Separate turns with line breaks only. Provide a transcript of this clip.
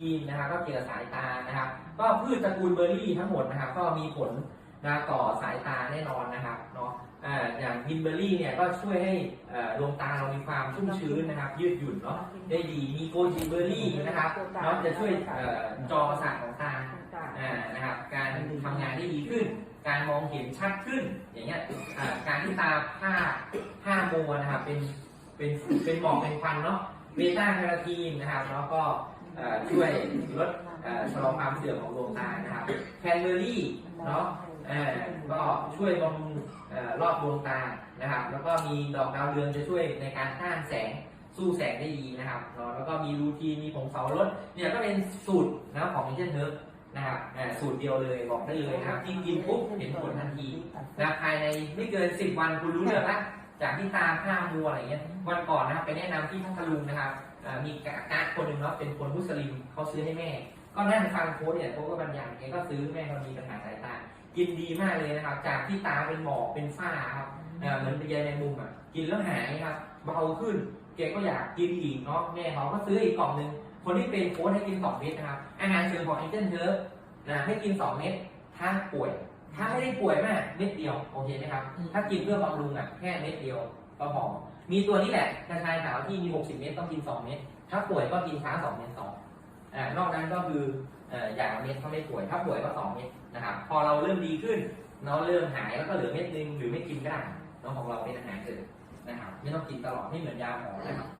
ทีนนะครับก็เกี่ยวกับสายตานะครับ ก็พืชตระกูลเบอร์รี่ทั้งหมดนะครับ ก็มีผลนะต่อสายตาแน่นอนนะครับเนาะอย่างกินเบอร์รี่เนี่ยก็ช่วยให้ดวงตาเรามีความชุ่มชื้นนะครับ ยืดหยุ่นเนาะได้ดีมีโกจิเบอร์รี่นะครับเนาะจะช่วยจอประสาทของตาอ่านะครับ การทำงานได้ดีขึ้น การมองเห็นชัดขึ้นอย่างเงี้ยการที่ตาผ้าผ้ามัวนะครับเป็นเป็นเป็นหมอกเป็นควันเนาะ เบต้าแคโรทีนนะครับแล้วก็ช่วยลดชะลอความเสื่อมของดวงตานะครับแคนเบอรี่เนาะก็ช่วยบำรุงรอบดวงตานะครับ แล้วก็มีดอกดาวเรืองจะช่วยในการต้านแสงสู้แสงได้ดีนะครับเนาะแล้วก็มีรูทีมีผงเสารถเนี่ยก็เป็นสูตรนะของมิเชนเฮิร์บนะครับสูตรเดียวเลยบอกได้เลยนะครับที่กินปุ๊บเห็นผลทันทีนะภายในไม่เกิน 10 วันคุณรู้เรื่องละ จากที่ตาผ้ามัวอะไรเงี้ยวันก่อนนะครับไปแนะนำที่พัทลุงนะครับมีกาการคนหนึ่งเนาะเป็นคนมุสลิมเขาซื้อให้แม่ ก็นั่งฟังโค้ดเนี่ยโค้ดก็บรรยายแกก็ซื้อแม่เขามีปัญหาสายตากินดีมากเลยนะครับ จากที่ตาเป็นหมอกเป็นฝ้าครับเหมือนเป็นใยแมงมุมอะกินแล้วหายครับเบาขึ้นแกก็อยากกินอีกเนาะแม่เขาก็ซื้ออีกกล่องหนึ่งคนที่เป็นโค้ดให้กินสองเม็ดนะครับอาหารเสริมของเอเจนเทอร์นะให้กิน2เม็ดถ้าป่วย ถ้าไม่ได้ป่วยมากเม็ดเดียวโอเคไหมครับ ถ้ากินเพื่อบำรุงอะแค่เม็ดเดียวก็พอมีตัวนี้แหละกระชายขาวที่มี 60 เม็ดต้องกิน 2 เม็ดถ้าป่วยก็กินเช้า2เม็ดสองอ่านอกนั้นก็คือเอ่ออย่างละเม็ดถ้าไม่ป่วยถ้าป่วยก็ 2 เม็ดนะครับพอเราเริ่มดีขึ้นเราเริ่มหายแล้วก็เหลือเม็ดนึงหรือไม่กินก็ได้น้องของเราเป็นอาหารเสริมนะครับไม่ต้องกินตลอดไม่เหมือนยาหมอนะครับ